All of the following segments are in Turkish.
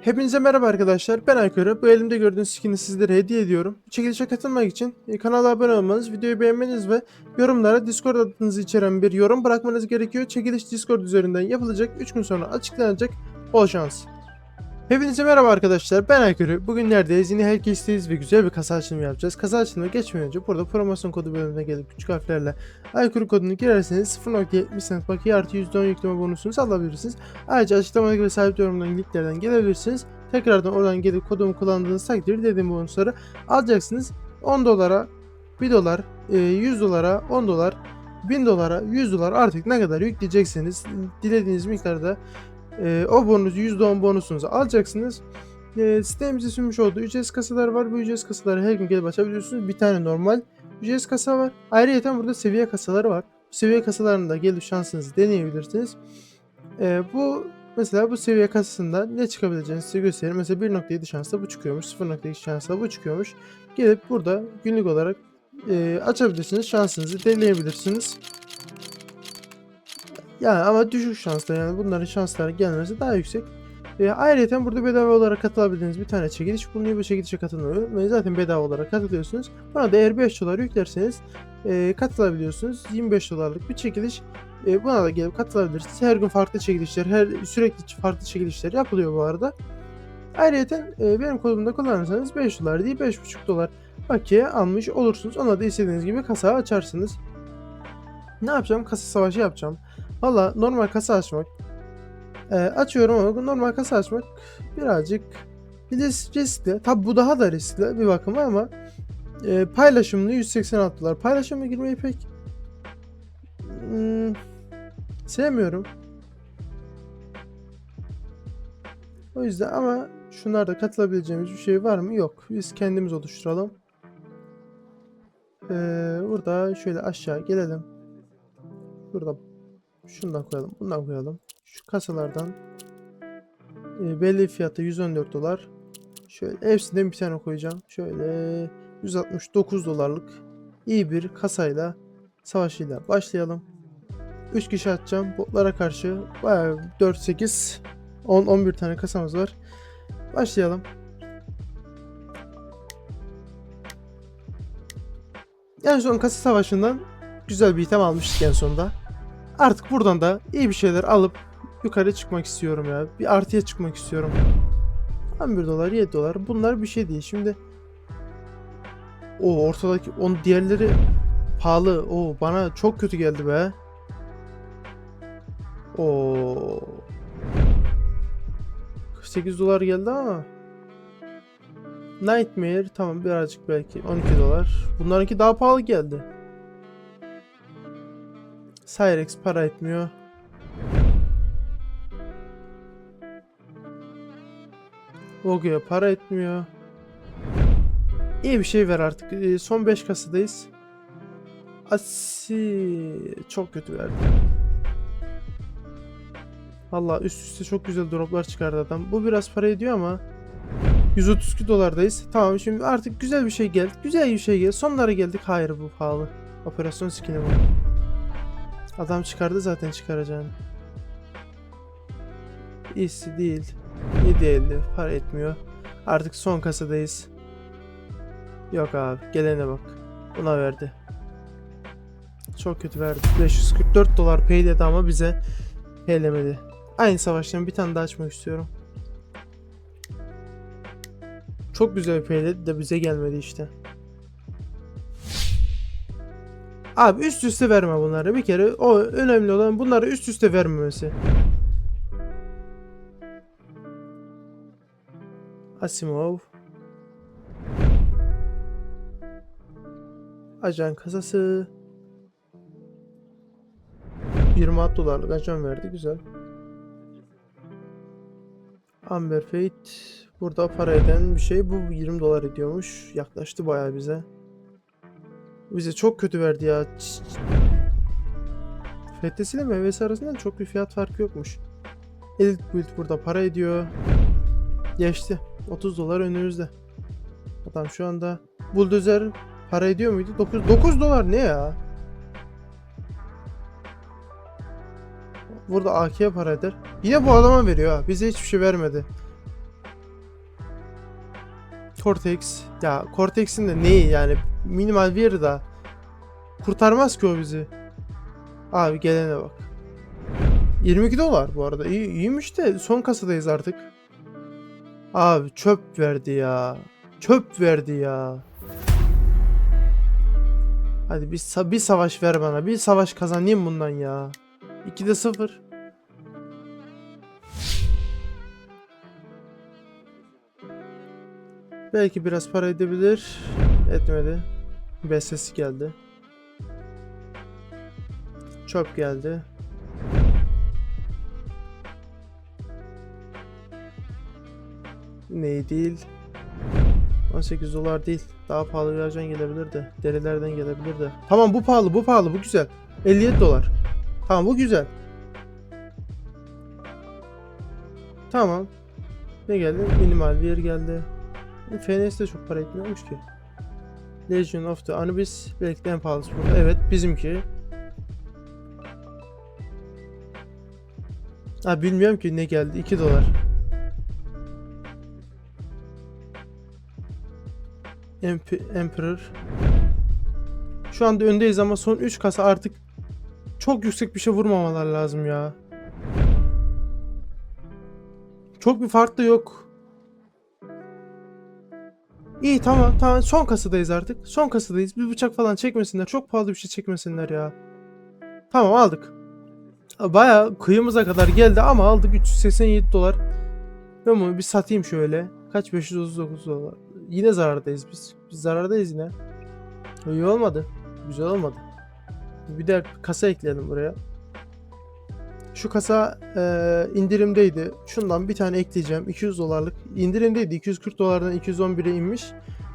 Hepinize merhaba arkadaşlar. Ben Aykırı. Bu elimde gördüğünüz skin'i sizlere hediye ediyorum. Çekilişe katılmak için kanala abone olmanız, videoyu beğenmeniz ve yorumlara Discord adınızı içeren bir yorum bırakmanız gerekiyor. Çekiliş Discord üzerinden yapılacak. 3 gün sonra açıklanacak. Bol şans. Hepinize merhaba arkadaşlar. Ben Aykırı. Bugün neredeyiz? Yine herkesteyiz ve güzel bir kasa açılımı yapacağız. Kasa açılımı geçmeden önce burada promosyon kodu bölümüne gelip küçük harflerle Aykırı kodunu girerseniz 0.70 cent bakiye artı %10 yükleme bonusunuzu alabilirsiniz. Ayrıca açıklamadaki ve sabit yorumdan linklerden gelebilirsiniz. Tekrardan oradan gelip kodumu kullandığınız takdirde dediğim bonusları alacaksınız. 10 dolara, 1 dolar, e, 100 dolara, 10 dolar, 1000 dolara, 100 dolar artık ne kadar yükleyecekseniz dilediğiniz miktarda e, o bonus %10 bonusunuzu alacaksınız. E, sitemize sunmuş olduğu ücretsiz kasalar var. Bu ücretsiz kasaları her gün gelip açabiliyorsunuz. Bir tane normal ücretsiz kasa var. Ayrıca burada seviye kasaları var. Bu seviye kasalarında gelip şansınızı deneyebilirsiniz. E, bu mesela bu seviye kasasında ne çıkabileceğini size göstereyim. Mesela 1.7 şansla bu çıkıyormuş. 0.2 şansla bu çıkıyormuş. Gelip burada günlük olarak e, açabilirsiniz. Şansınızı deneyebilirsiniz. Yani ama düşük şanslar yani bunların şansları gelmesi daha yüksek. E, ayrıca burada bedava olarak katılabildiğiniz bir tane çekiliş bulunuyor. Bu çekilişe katılmayı unutmayın. Zaten bedava olarak katılıyorsunuz. Buna da eğer 5 dolar yüklerseniz e, katılabiliyorsunuz. 25 dolarlık bir çekiliş. E, buna da gelip katılabilirsiniz. Her gün farklı çekilişler, her sürekli farklı çekilişler yapılıyor bu arada. Ayrıca e, benim kodumda kullanırsanız 5 dolar değil 5,5 dolar bakiye almış olursunuz. Ona da istediğiniz gibi kasa açarsınız. Ne yapacağım? Kasa savaşı yapacağım. Valla normal kasa açmak e, açıyorum ama normal kasa açmak birazcık bir de riskli. Tabi bu daha da riskli bir bakıma ama e, paylaşımlı 186 dolar. Paylaşımla girmeyi pek hmm, sevmiyorum. O yüzden ama şunlarda katılabileceğimiz bir şey var mı? Yok. Biz kendimiz oluşturalım. Ee, burada şöyle aşağı gelelim. Burada şundan koyalım. Bundan koyalım. Şu kasalardan e, belli fiyatı 114 dolar. Şöyle hepsinden bir tane koyacağım. Şöyle 169 dolarlık iyi bir kasayla savaşıyla başlayalım. 3 kişi atacağım. Botlara karşı bayağı 4 8 10 11 tane kasamız var. Başlayalım. En son kasa savaşından güzel bir item almıştık en sonunda. Artık buradan da iyi bir şeyler alıp yukarı çıkmak istiyorum ya. Bir artıya çıkmak istiyorum. 11 dolar 7 dolar bunlar bir şey değil. Şimdi o ortadaki on diğerleri pahalı. O bana çok kötü geldi be. O 48 dolar geldi ama Nightmare tamam birazcık belki 12 dolar. Bunlarınki daha pahalı geldi. Cyrex para etmiyor. Vogue'ya para etmiyor. İyi bir şey ver artık. Ee, Son 5 kasadayız. Asi çok kötü verdi. Valla üst üste çok güzel droplar çıkardı adam. Bu biraz para ediyor ama 132 dolardayız. Tamam şimdi artık güzel bir şey geldi. Güzel bir şey geldi. Sonlara geldik. Hayır bu pahalı. Operasyon skin'i bu. Adam çıkardı zaten çıkaracağını. İyisi değil. 7.50 para etmiyor. Artık son kasadayız. Yok abi gelene bak. Buna verdi. Çok kötü verdi. 544 dolar pay dedi ama bize paylemedi. Aynı savaştan bir tane daha açmak istiyorum. Çok güzel payledi de bize gelmedi işte. Abi üst üste verme bunları. Bir kere o önemli olan bunları üst üste vermemesi. Asimov. Ajan kasası. 26 dolarlık ajan verdi. Güzel. Amber Fate. Burada para eden bir şey. Bu 20 dolar ediyormuş. Yaklaştı bayağı bize. Bize çok kötü verdi ya. FTS ile MVS arasında çok bir fiyat farkı yokmuş. Elite Build burada para ediyor. Geçti. 30 dolar önümüzde. Adam şu anda Bulldozer para ediyor muydu? 9, 9 dolar ne ya? Burada AK'ye para eder. Yine bu adama veriyor ha. Bize hiçbir şey vermedi. Cortex. Ya Cortex'in de neyi yani minimal bir da kurtarmaz ki o bizi. Abi gelene bak. 22 dolar bu arada. İyi, iyiymiş de son kasadayız artık. Abi çöp verdi ya. Çöp verdi ya. Hadi bir, bir savaş ver bana. Bir savaş kazanayım bundan ya. 2'de 0. Belki biraz para edebilir. Etmedi. BSS geldi. Çöp geldi. Neyi değil? 18 dolar değil. Daha pahalı bir ajan gelebilir de. Derilerden gelebilir de. Tamam bu pahalı bu pahalı bu güzel. 57 dolar. Tamam bu güzel. Tamam. Ne geldi? Minimal bir yer geldi. FNS de çok para etmiyormuş ki. Legion of the Anubis belki de en pahalısı burada. Evet bizimki. Ha bilmiyorum ki ne geldi. 2 dolar. Emp- Emperor. Şu anda öndeyiz ama son 3 kasa artık çok yüksek bir şey vurmamalar lazım ya. Çok bir fark da yok. İyi tamam tamam son kasadayız artık. Son kasadayız. Bir bıçak falan çekmesinler. Çok pahalı bir şey çekmesinler ya. Tamam aldık. Baya kıyımıza kadar geldi ama aldık 387 dolar. Ben bunu bir satayım şöyle. Kaç 539 dolar. Yine zarardayız biz. Biz zarardayız yine. İyi olmadı. Güzel olmadı. Bir de kasa ekleyelim buraya. Şu kasa eee, indirimdeydi. Şundan bir tane ekleyeceğim. 200 dolarlık. İndirimdeydi. 240 dolardan 211'e inmiş.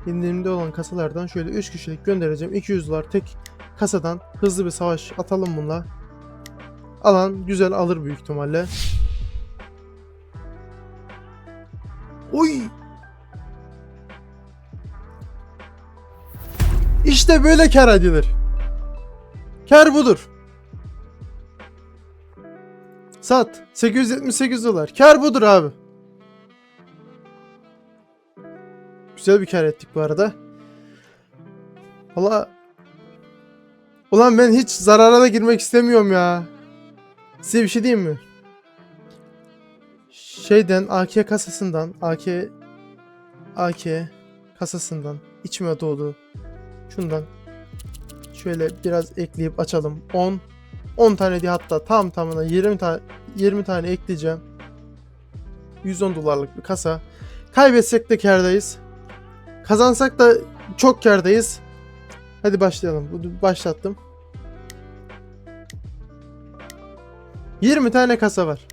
İndirimde olan kasalardan şöyle 3 kişilik göndereceğim. 200 dolar tek kasadan hızlı bir savaş atalım bununla. Alan güzel alır büyük ihtimalle. Oy! İşte böyle kar edilir. Kar budur. Sat. 878 dolar. Kar budur abi. Güzel bir kar ettik bu arada. Valla Ulan ben hiç zarara da girmek istemiyorum ya. Size bir şey diyeyim mi? Şeyden AK kasasından AK AK kasasından içime doğdu. Şundan şöyle biraz ekleyip açalım. 10 10 tane diye hatta tam tamına 20 tane 20 tane ekleyeceğim. 110 dolarlık bir kasa. Kaybetsek de kârdayız. Kazansak da çok kârdayız. Hadi başlayalım. Başlattım. 20 tane kasa var.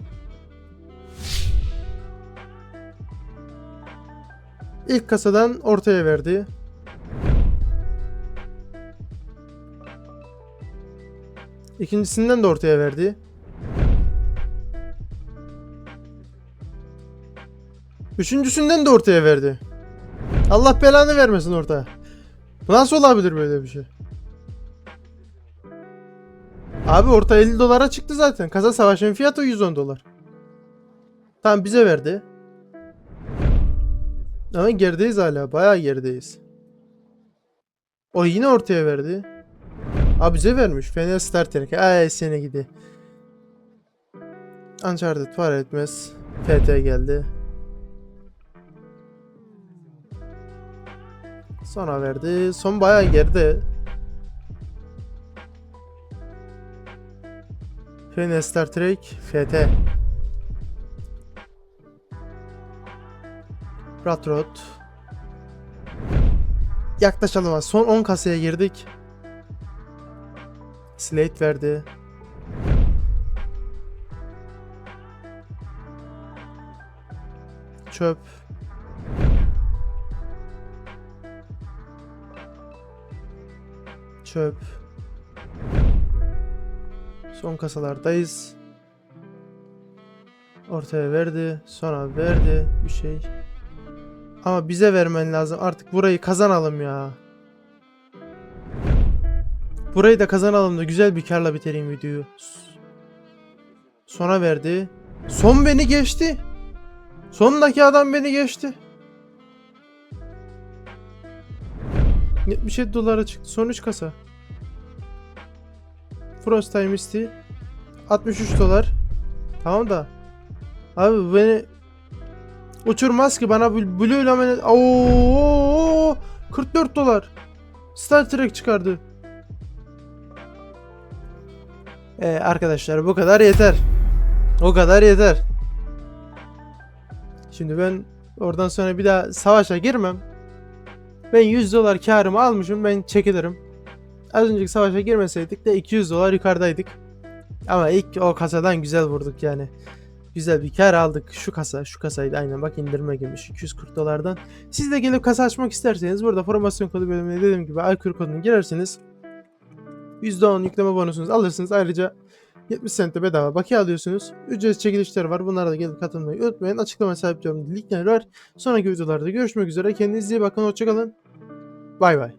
İlk kasadan ortaya verdi. İkincisinden de ortaya verdi. Üçüncüsünden de ortaya verdi. Allah belanı vermesin ortaya. Nasıl olabilir böyle bir şey? Abi orta 50 dolara çıktı zaten. Kasa savaşının fiyatı 110 dolar. Tamam bize verdi. Ama gerideyiz hala. Bayağı gerideyiz. O yine ortaya verdi. Abi bize vermiş. Fener Starter. Ay sene gidi. Uncharted var etmez. TT geldi. Sonra verdi. Son bayağı geride. Fener Star Trek FT. Ratrot. Yaklaşalım. Son 10 kasaya girdik. Slate verdi. Çöp. Çöp. Son kasalardayız. Ortaya verdi. Sonra verdi bir şey. Ama bize vermen lazım. Artık burayı kazanalım ya. Burayı da kazanalım da güzel bir karla bitireyim videoyu. Sona verdi. Son beni geçti. Sondaki adam beni geçti. 77 dolara çıktı. Son 3 kasa. Frost Time Misty 63 dolar. Tamam da abi beni uçurmaz ki bana Blue Laminate Oo 44 dolar. Star Trek çıkardı. Ee, arkadaşlar bu kadar yeter. O kadar yeter. Şimdi ben oradan sonra bir daha savaşa girmem. Ben 100 dolar karımı almışım ben çekilirim. Az önceki savaşa girmeseydik de 200 dolar yukarıdaydık. Ama ilk o kasadan güzel vurduk yani. Güzel bir kar aldık. Şu kasa, şu kasaydı aynen bak indirme girmiş 240 dolardan. Siz de gelip kasa açmak isterseniz burada promosyon kodu bölümüne dediğim gibi Aykır kodunu girersiniz. %10 yükleme bonusunuzu alırsınız. Ayrıca 70 sente bedava bakiye alıyorsunuz. Ücretsiz çekilişler var. Bunlara da gelip katılmayı unutmayın. Açıklama sabitliyorum. Linkler var. Sonraki videolarda görüşmek üzere. Kendinize iyi bakın. Hoşçakalın. Bay bay.